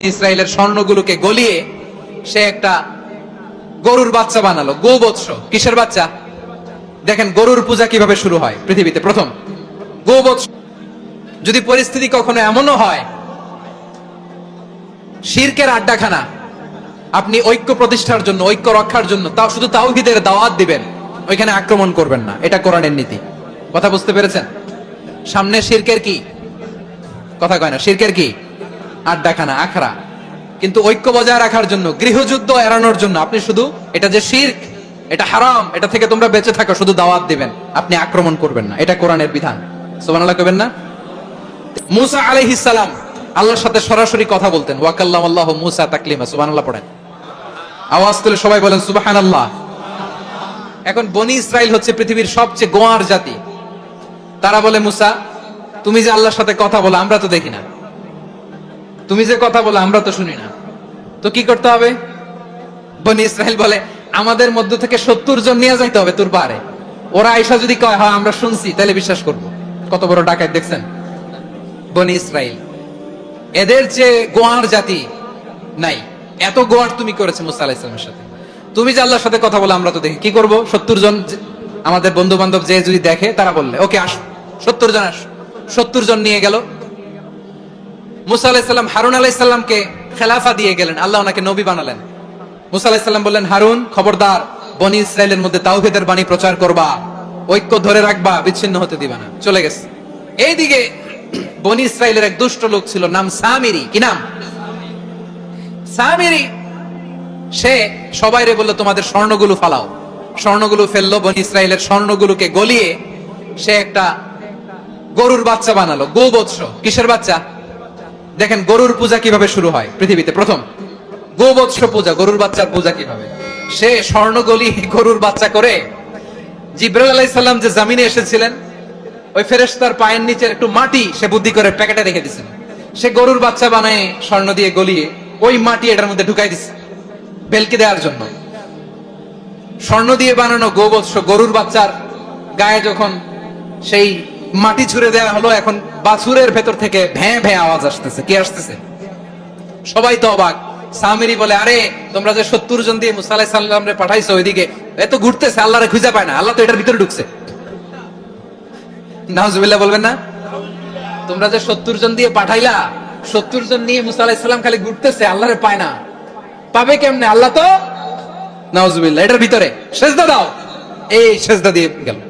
ইসরায়েলের স্বর্ণগুলোকে গলিয়ে সে একটা গরুর বাচ্চা বানালো। গোবৎস। কিসের বাচ্চা? দেখেন, গরুর পূজা কীভাবে শুরু হয় পৃথিবীতে। প্রথম, গোবৎস। যদি পরিস্থিতি কখনো এমনও হয়, শিরকের আড্ডাখানা, আপনি ঐক্য প্রতিষ্ঠার জন্য, ঐক্য রক্ষার জন্য, তাও শুধু তাওহিদের দাওয়াত দিবেন, ওইখানে আক্রমণ করবেন না। এটা কোরআনের নীতি। কথা বুঝতে পেরেছেন? সামনে শিরকের কি? কথা কয় না, শিরকের কি? আড্ডাখানা আখড়া। কিন্তু ঐক্য বজায় রাখার জন্য, গৃহযুদ্ধ এড়ানোর জন্য আপনি শুধু এটা যে শির্ক, এটা হারাম, এটা থেকে তোমরা বেঁচে থাকো, শুধু দাওয়াত দিবেন। আপনি আক্রমণ করবেন না। এটা কোরআনের বিধান। সুবহানাল্লাহ কবেন না? মুসা আলাইহিস সালাম আল্লাহর সাথে সরাসরি কথা বলতেন। ওয়াকাল্লাম আল্লাহ মুসা তাকলিমা, সুবহানাল্লাহ পড়েন। আওয়াজ তুলে সবাই বলেন সুবাহান আল্লাহ এখন বনি ইসরাইল হচ্ছে পৃথিবীর সবচেয়ে গোয়ার জাতি। তারা বলে, মুসা, তুমি যে আল্লাহর সাথে কথা বলো, আমরা তো দেখি না। তুমি যে কথা বলো, আমরা তো শুনি না। তো কি করতে হবে? বনি ইসরায়েল বলে, আমাদের মধ্য থেকে সত্তর জন নিয়ে যাইতে হবে তোর পারে ওরা আইসা যদি কয় হ্যাঁ আমরা শুনছি, তাহলে বিশ্বাস করব। কত বড় ডাকাত, দেখছেন? বনি ইসরায়েল এদের যে গোয়ার জাতি নাই। এত গোয়ার তুমি করেছ মুসা আলাহ ইসলামের সাথে। তুমি যে আল্লাহর সাথে কথা বলে, আমরা তো দেখি। কি করব? সত্তর জন আমাদের বন্ধু বান্ধব যে যদি দেখে, তারা বললে, ওকে, আস। সত্তর জন আস। সত্তর জন নিয়ে গেল। মুসা হারুন আলাইসাল্লামকে খেলাফা দিয়ে গেলেন। আল্লাহ ওনাকে নবী বানালেন। মুসা বললেন, হারুন, খবরদার, বনি ইসরায়েলের মধ্যে বাণী প্রচার করবা। ঐক্য ধরে রাখবা, বিচ্ছিন্ন হতে দিবা না। চলে গেছে। এইদিকে বনি ইসরায়েলের এক দুষ্ট লোক ছিল, নাম সামিরি। কি নাম? সামিরি, সে সবাইরে বলল, তোমাদের স্বর্ণগুলো ফালাও। স্বর্ণগুলো ফেলল, বনি ইসরায়েলের স্বর্ণগুলোকে গলিয়ে সে একটা গরুর বাচ্চা বানালো, গোবৎস। কিসের বাচ্চা? দেখেন গরুর পূজা কীভাবে শুরু হয় পৃথিবীতে? প্রথম গোবৎস পূজা, গরুর বাচ্চার পূজা কীভাবে? সে স্বর্ণগলি গরুর বাচ্চা করে আলাইসাল্লাম যে জামিনে এসেছিলেন, ওই ফেরেশতার পায়ের নিচে একটু মাটি সে বুদ্ধি করে প্যাকেটে রেখে দিছেন সে গরুর বাচ্চা বানায় স্বর্ণ দিয়ে গলিয়ে ওই মাটি এটার মধ্যে ঢুকাই দিছে বেলকে দেওয়ার জন্য। স্বর্ণ দিয়ে বানানো গোবৎস গরুর বাচ্চার গায়ে যখন সেই মাটি ছুঁড়ে দেওয়া হলো, এখন বাছুরের ভেতর থেকে ভ্যাঁ ভ্যাঁ আওয়াজ আসতেছে। কি আসতেছে? সবাই তো অবাক। সামিরি বলে, আরে, তোমরা যে সত্তর জন দিয়ে মুসা আলাহিসাল্লাম রে পাঠাইছো ওইদিকে এত ঘুরতেছে, আল্লাহরে খুঁজে পায় না, আল্লাহ তো এটার ভিতরে ঢুকছে। নাহজুবিল্লাহ বলবেন না? তোমরা যে সত্তর জন দিয়ে পাঠাইলা, সত্তর জন নিয়ে মুসা আলাহিসাল্লাম খালি ঘুরতেছে, আল্লাহরে পায় না। পাবে কেমনে? আল্লাহ তো? নাউজুবিল্লাহ, এটার ভিতরে। সেজদা দাও। এই সেজদা দিয়ে গেল।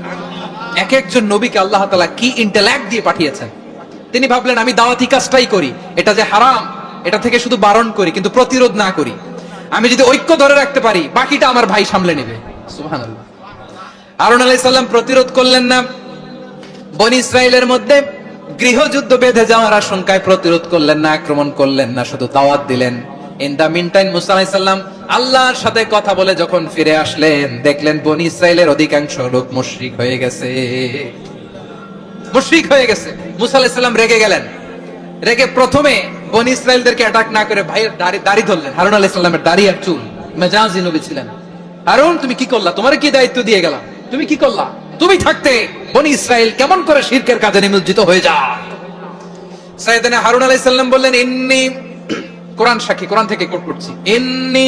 এক একজন নবীকে আল্লাহ তাআলা কি ইন্টেলেক্ট দিয়ে পাঠিয়েছেন? তিনি ভাবলেন, আমি দাওয়াতি কাজটাই করি। এটা যে হারাম, এটা থেকে শুধু বারণ করি, কিন্তু প্রতিরোধ না করি। আমি যদি ঐক্য ধরে রাখতে পারি, বাকিটা আমার ভাই সামলে নেবে। আরন আলাইহিস প্রতিরোধ করলেন না। বনি ইসরায়েলের মধ্যে গৃহযুদ্ধ বেঁধে যাওয়ার আশঙ্কায় প্রতিরোধ করলেন না, আক্রমণ করলেন না, শুধু দাওয়াত দিলেন। ইন দা মিন টাইম মুসা আলাইসাল্লাম আল্লাহর সাথে কথা বলে যখন ফিরে আসলেন, দেখলেন বনি ইসরায়েলের অধিকাংশ লোক মুশরিক হয়ে গেছে। মুশরিক হয়ে গেছে। মুসা আলাইসাল্লাম রেগে গেলেন। রেগে প্রথমে বনি ইসরায়েলদেরকে অ্যাটাক না করে ভাইয়ের দাড়ি দাড়ি ধরলেন। হারুন আলাইসাল্লামের দাড়ি আর চুল। মেজাজি নবী ছিলেন। হারুন, তুমি কি করলা? তোমার কি দায়িত্ব দিয়ে গেলাম তুমি কি করলা? তুমি থাকতে বনি ইসরায়েল কেমন করে শিরকের কাজে নিমজ্জিত হয়ে যা সাইয়েদনা হারুন আলাইহিস সালাম বললেন, ইন্নি কোরআন সাক্ষী, কোরআন থেকে কোট করছি। ইন্নি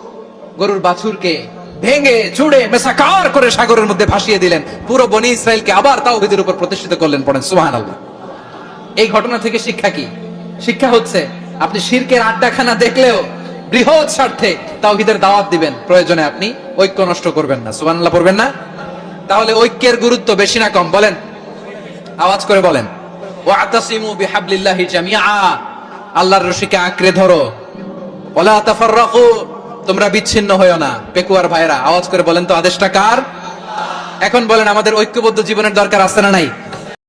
গরুর বাছুরকে ভেঙে চুড়ে মেসাকার করে সাগরের মধ্যে ভাসিয়ে দিলেন। পুরো বনি ইসরায়েলকে আবার তাওহীদের উপর প্রতিষ্ঠিত করলেন পড়েন। সুবহানাল্লাহ। এই ঘটনা থেকে শিক্ষা কি? শিক্ষা হচ্ছে, আপনি শিরকের আড্ডাখানা দেখলেও বৃহৎ স্বার্থে তাওহীদের দাওয়াত দিবেন। প্রয়োজনে আপনি ঐক্য নষ্ট করবেন না। সুবহানাল্লাহ পড়বেন না? তাহলে ঐক্যের গুরুত্ব বেশি না কম? বলেন। আওয়াজ করে বলেন। ওয়াতাসিমু বিহাবলিল্লাহি জামিআ। আল্লাহর রশিকে আঁকড়ে ধরো। ওয়ালা তাফাররাকু। তোমরা বিচ্ছিন্ন হয়েও না, পেকুয়ার ভাইরা আওয়াজ করে বলেন তো, আদেশটা কার? এখন বলেন, আমাদের ঐক্যবদ্ধ জীবনের দরকার আছে না নাই?